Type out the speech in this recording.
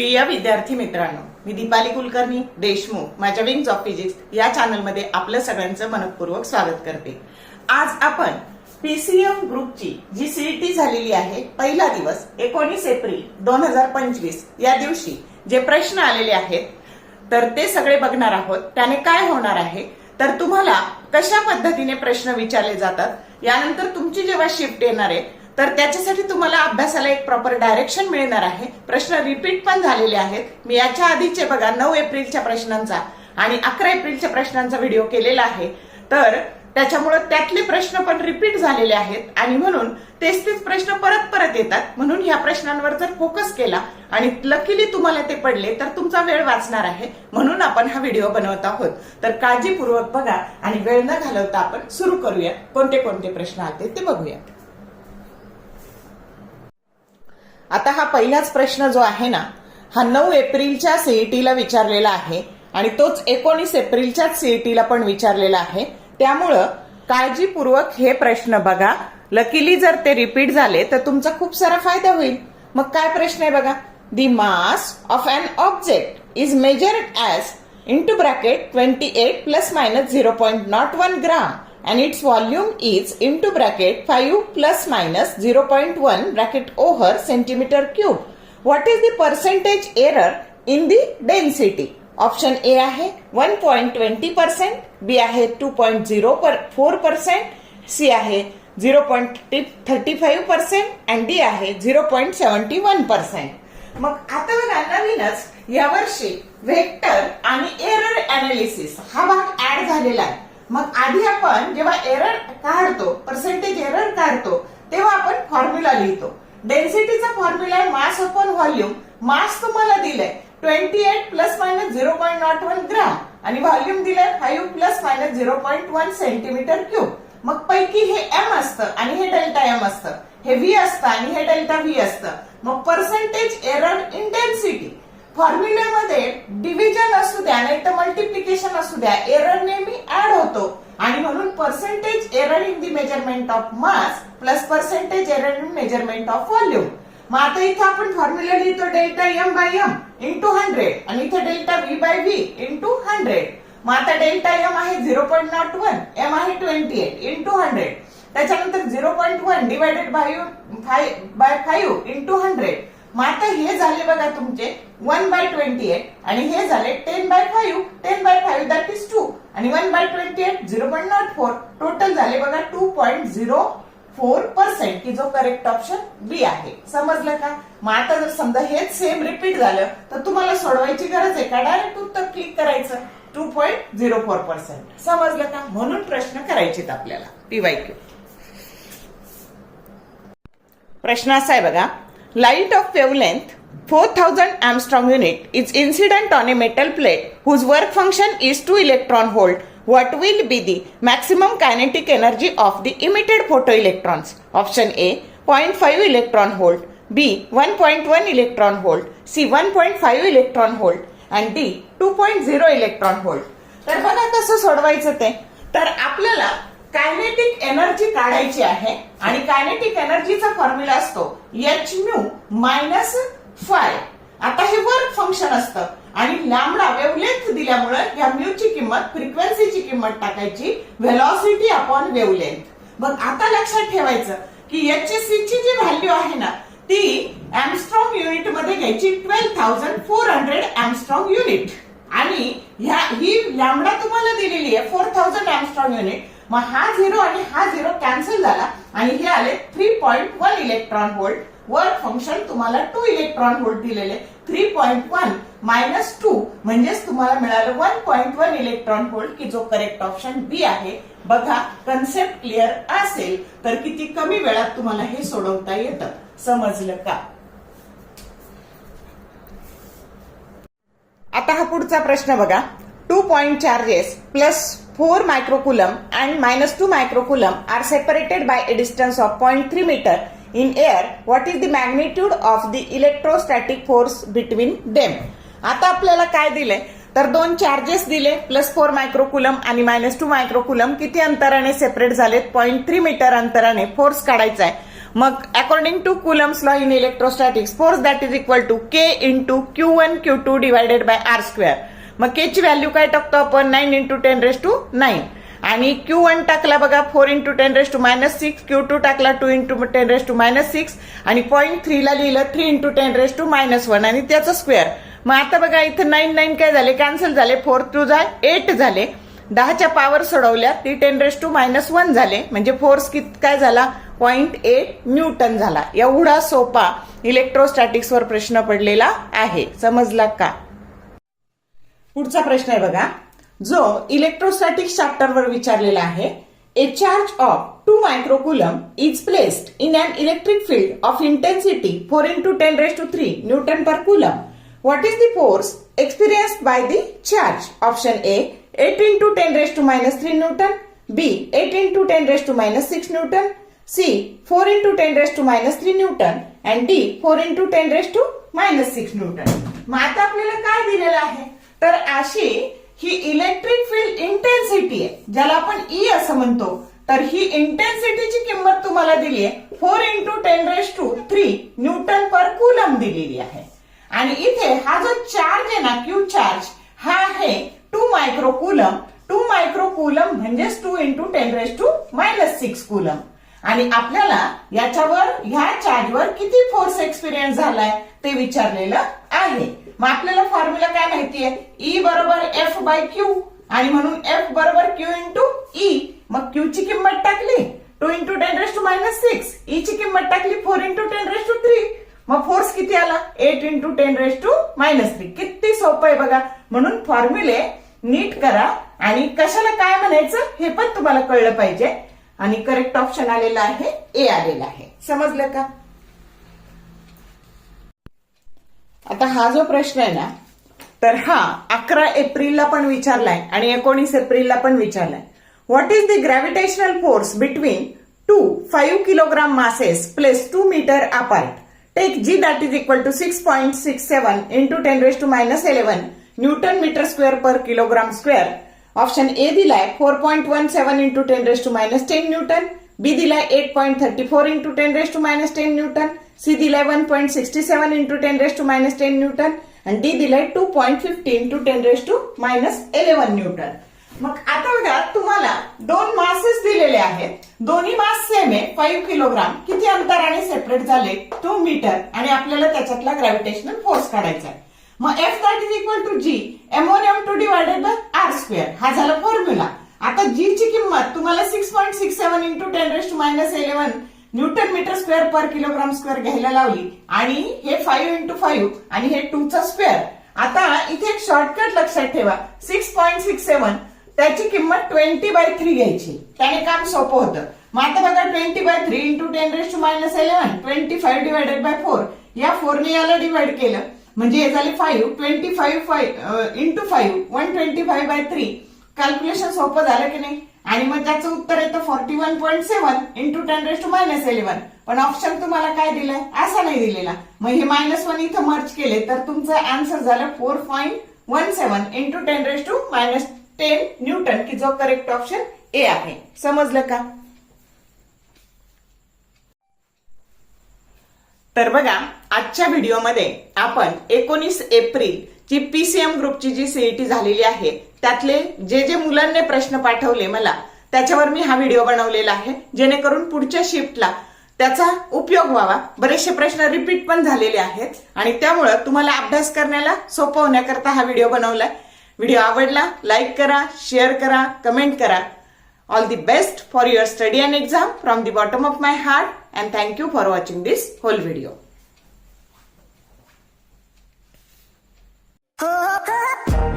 प्रिय विद्यार्थी मित्रांनो मी दीपाली कुलकर्णी देशमुख माझ्या विंग्स ऑफ फिजिक्स या चॅनलमध्ये आपलं सगळ्यांचं मनपूर्वक स्वागत करते. आज आपण पीसीएम ग्रुपची जी सीईटी झालेली आहे पहिला दिवस एकोणीस एप्रिल दोन हजार पंचवीस या दिवशी जे प्रश्न आलेले आहेत तर ते सगळे बघणार आहोत. त्याने काय होणार आहे? तर तुम्हाला कशा पद्धतीने प्रश्न विचारले जातात? यानंतर तुमची जेव्हा शिफ्ट येणार आहे तर त्याच्यासाठी तुम्हाला अभ्यासाला एक प्रॉपर डायरेक्शन मिळणार आहे. प्रश्न रिपीट पण झालेले आहेत. मी याच्या आधीचे बघा नऊ एप्रिलच्या प्रश्नांचा आणि अकरा एप्रिलच्या प्रश्नांचा व्हिडिओ केलेला आहे. तर त्याच्यामुळे त्यातले प्रश्न पण रिपीट झालेले आहेत आणि म्हणून तेच तेच प्रश्न परत परत येतात. म्हणून ह्या प्रश्नांवर जर फोकस केला आणि लकीली तुम्हाला ते पडले तर तुमचा वेळ वाचणार आहे. म्हणून आपण हा व्हिडिओ बनवत आहोत. तर काळजीपूर्वक बघा आणि वेळ न घालवता आपण सुरू करूया. कोणते कोणते प्रश्न आले ते बघूयात आता हा पहिलाच प्रश्न जो आहे ना हा नऊ एप्रिलच्या सीईटीला विचारलेला आहे आणि तोच एकोणीस एप्रिलच्याच सीईटीला पण विचारलेला आहे. त्यामुळं काळजीपूर्वक हे प्रश्न बघा. लकीली जर ते रिपीट झाले तर तुमचा खूप सारा फायदा होईल. मग काय प्रश्न आहे बघा? The mass of an object is measured as into bracket 28 plus minus 0.01 gram. And its volume is into bracket 5 plus minus 0.1 bracket over centimeter cube. What is the percentage error in the density? Option A आहे 1.20 percent B आहे 2.04 percent C आहे 0.35 percent and D आहे 0.71 percent मग आता बघा नवीनच यावर्षी vector आणि एरर अनालिसिस हा भाग ऍड झालेला आहे मग आधी आपण जेव्हा एरर काढतो पर्सेंटेज एरर काढतो तेव्हा आपण फॉर्म्युला लिहितो. डेन्सिटीचा फॉर्म्युला आहे मास अपॉन व्हॉल्यूम मास तुम्हाला दिलंय twenty eight plus minus zero point nought one gram आणि व्हॉल्यूम दिलंय five plus minus zero point one centimetre cube मग पैकी हे एम असतं आणि हे डेल्टा एम असतं. हे व्ही असतं आणि हे डेल्टा व्ही असतं. मग पर्सेंटेज एरर इंटेन्सिटी फॉर्म्युल्यामध्ये डिव्हिजन असू द्या नाही तर मल्टिप्लिकेशन असू द्या एरर नेहमी होतो आणि म्हणून percentage error in the measurement of mass plus percentage error in measurement of volume मग आता इथं आपण फॉर्म्युला लिहितो delta M by M into hundred आणि इथे delta V by V into hundred मग आता डेल्टा एम आहे zero point nought one M आहे ट्वेंटी एट इंटू हंड्रेड त्याच्यानंतर zero point one divided by by five into hundred मग आता हे झाले बघा तुमचे वन बाय ट्वेंटी एट आणि हे झाले ten by five ten by five that is two आणि one by twenty eight zero point nought four total झाले बघा two point zero four percent की जो करेक्ट ऑप्शन बी आहे. समजलं का? मग आता जर समजा हेच सेम रिपीट झालं तर तुम्हाला सोडवायची गरज आहे का? डायरेक्ट उत्तर क्लिक करायचं. Two point zero four percent समजलं का? म्हणून प्रश्न करायचेत आपल्याला. पीवायक्यू प्रश्न असा आहे बघा. Light of wavelength four thousand angstrom unit is incident on a metal plate whose work function is electron electron what will be the maximum kinetic energy of the emitted photoelectrons option a 0.5 electron volt b 1.1 electron volt c 1.5 electron volt and d 2.0 electron volt तर बघा कसं सोडवायचं ते तर आपल्याला kinetic energy काढायची आहे आणि kinetic एनर्जीचा फॉर्म्युला असतो एच म्यू मायनस फाय आता हे वर्क फंक्शन असतं. आणि लॅमडा वेवलेंथ दिल्यामुळे या म्यूची किंमत फ्रिक्वेन्सीची किंमत टाकायची व्हेलॉसिटी अपॉन वेवलेंथ मग आता लक्षात ठेवायचं की एच ची जी व्हॅल्यू आहे ना ती एमस्ट्रॉंग युनिटमध्ये घ्यायची twelve thousand four hundred angstrom unit आणि ह्या ही लॅमडा तुम्हाला दिलेली आहे फोर थाउजंड एमस्ट्रॉंग युनिट मग हा झिरो आणि हा झिरो कॅन्सल झाला आणि हे आले three point one electron volt work function तुम्हाला टू इलेक्ट्रॉन व्होल्ट दिलेले. Three point one minus two म्हणजेच तुम्हाला मिळालं one point one electron volt की जो करेक्ट ऑप्शन बी आहे. बघा कन्सेप्ट क्लिअर असेल तर किती कमी वेळात तुम्हाला हे सोडवता येतं. समजलं का? आता हा पुढचा प्रश्न बघा. Two point charges plus four microcoulomb and minus two microcoulomb are separated by a distance of point three metre in air is the magnitude magnitude of the electrostatic force between them आता आपल्याला काय दिले? तर दोन charges दिले plus four मायक्रोकुलम आणि minus two मायक्रोकुलम किती अंतराने सेपरेट झालेत? पॉईंट थ्री मीटर अंतराने फोर्स काढायचा आहे. मग according to coulomb's law in electrostatics force that is equal to K into Q one Q two divided by R square मग के ची व्हॅल्यू काय टाकतो आपण? Nine into ten raise to nine आणि क्यू वन टाकला बघा four into ten raise to minus six Q two टाकला two into ten raise to minus six आणि पॉईंट थ्रीला लिहिलं three into ten raise to minus one आणि त्याचं square मग आता बघा इथं नाईन नाईन काय झाले? कॅन्सल झाले. फोर टू जा एट झाले. दहाच्या पॉवर सोडवल्या. ती ten raise to minus one झाले. म्हणजे फोर्स कित काय झाला? पॉईंट एट न्यूटन झाला. एवढा सोपा इलेक्ट्रोस्टॅटिक्सवर प्रश्न पडलेला आहे. समजला का? पुढचा प्रश्न आहे बघा. जो इलेक्ट्रोस्टॅटिक चॅप्टरवर विचारलेला आहे a charge of two microcoulomb is placed in an electric field of intensity four into ten raise to three newton per coulomb what is the force experience by the charge option A eight into ten raise to minus three newton B eight into ten raise to minus six newton C four into ten raise to minus three newton and D four into ten raise to minus six newton मग आता आपल्याला काय दिलेलं आहे? तर अशी ही electric field intensity आहे ज्याला आपण ई असं म्हणतो. तर ही इंटेन्सिटीची किंमत तुम्हाला दिली आहे four into ten raise to three newton per coulomb दिलेली आहे. आणि इथे हा जो चार्ज आहे ना क्यू चार्ज हा आहे two micro coulomb two micro coulomb म्हणजेच two into ten raise to minus six coulomb आणि आपल्याला याच्यावर ह्या चार्जवर किती फोर्स एक्सपिरियन्स झालाय ते विचारलेलं आहे. मग आपल्याला फॉर्म्युला काय माहितीये? ई बरोबर एफ बाय क्यू आणि म्हणून एफ बरोबर क्यू इंटू ई मग क्यू ची किंमत टाकली. Two into ten raise to minus six E ची किंमत टाकली four into ten raise to three मग फोर्स किती आला? Eight into ten raise to minus three किती सोपं आहे बघा. म्हणून फॉर्म्युले नीट करा. आणि कशाला काय म्हणायचं हे पण तुम्हाला कळलं पाहिजे. आणि करेक्ट ऑप्शन आलेला आहे. ए आलेला आहे. समजलं का? आता हा जो प्रश्न आहे ना तर हा अकरा एप्रिलला पण विचारलाय आणि एकोणीस एप्रिलला पण विचारलाय. What is the gravitational force between two five kilogram masses place two metre apart take G that is equal to six point six seven into ten raise to minus eleven newton metre square per kilogram square option A दिलाय four point one seven into ten raise to minus ten newton B दिलाय eight point thirty four into ten raise to minus ten newton C दिलाय one point sixty seven into ten raise to minus ten newton आणि D दिलाय two point fifty into ten raise to minus eleven newton मग आता बघा तुम्हाला दोन masses दिलेले आहेत. दोन्ही मास सेम आहे. फाईव्ह किलोग्राम किती अंतराने सेपरेट झाले? टू मीटर आणि आपल्याला त्याच्यातला ग्रॅव्हिटेशनल फोर्स काढायचा आहे. मग F that is equal to G ammonium two divided by R square हा झाला फॉर्म्युला आता जी ची किंमत तुम्हाला six point six seven into ten rest to minus eleven newton metre square per kilogram square घ्यायला लावली आणि हे फाईव्ह इंटू फाईव्ह आणि हे टूचा स्क्वेअर. आता इथे एक शॉर्टकट लक्षात ठेवा. सिक्स पॉईंट सिक्स सेव्हन त्याची किंमत ट्वेंटी बाय थ्री घ्यायची. त्याने काम सोपं होतं. मग आता बघा twenty by three into ten raise to minus eleven twenty five divided by four या फोरने याला डिवाइड केलं. म्हणजे हे झाले five twenty five five into five one twenty five by three calculation सोपं झालं की नाही? आणि मग त्याचं उत्तर येतं forty one point seven into ten rest to minus eleven पण ऑप्शन तुम्हाला काय दिलंय? असा नाही दिलेला. मग हे मायनस वन इथं मर्च केले तर तुमचं आन्सर झालं four point one seven into ten rest to minus ten newton की जो करेक्ट ऑप्शन ए आहे. समजलं का? तर बघा आजच्या व्हिडिओमध्ये आपण एकोणीस एप्रिल ची पीसीएम ग्रुपची जी सीईटी झालेली आहे त्यातले जे जे मुलांनी प्रश्न पाठवले मला त्याच्यावर मी हा व्हिडिओ बनवलेला आहे. जेणेकरून पुढच्या शिफ्टला त्याचा उपयोग व्हावा. बरेचसे प्रश्न रिपीट पण झालेले आहेत आणि त्यामुळं तुम्हाला अभ्यास करण्याला सोपं होण्याकरता हा व्हिडिओ बनवलाय. व्हिडिओ आवडला लाईक करा शेअर करा कमेंट करा. All the best for your study and exam from the bottom of my heart and thank you for watching this whole video Oh,